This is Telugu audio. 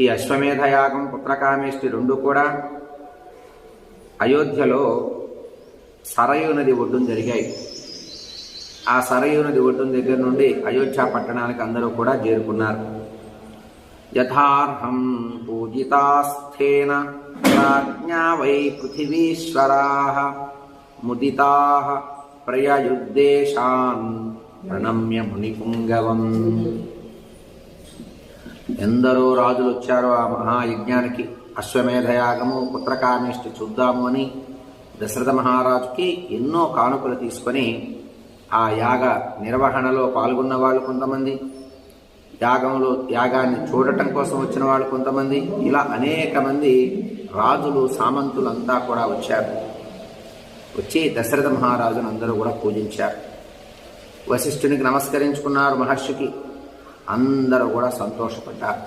ఈ అశ్వమేధయాగం పుత్రకామేష్టి రెండు కూడా అయోధ్యలో సరయు నది ఒడ్డున జరిగాయి. ఆ సరయు నది ఒడ్డున దగ్గర నుండి అయోధ్య పట్టణానికి అందరూ కూడా చేరుకున్నారు. యథార్హం పూజితాస్థేన ప్రాజ్ఞా వై పృథివీశ్వరా ముదితా ప్రయయుద్దేశాన్ ప్రణమ్య మునిపుంగవం. ఎందరో రాజులు వచ్చారో ఆ మహాయజ్ఞానికి అశ్వమేధయాగము పుత్రకామేష్టి చూద్దాము అని దశరథ మహారాజుకి ఎన్నో కానుకలు తీసుకొని ఆ యాగ నిర్వహణలో పాల్గొన్న వాళ్ళు కొంతమంది యాగంలో యాగాన్ని చూడటం కోసం వచ్చిన వాళ్ళు కొంతమంది ఇలా అనేక మంది రాజులు సామంతులంతా కూడా వచ్చారు. వచ్చి దశరథ మహారాజును అందరూ కూడా పూజించారు. వశిష్ఠునికి నమస్కరించుకున్నారు మహర్షికి. అందరూ కూడా సంతోషపడ్డారు.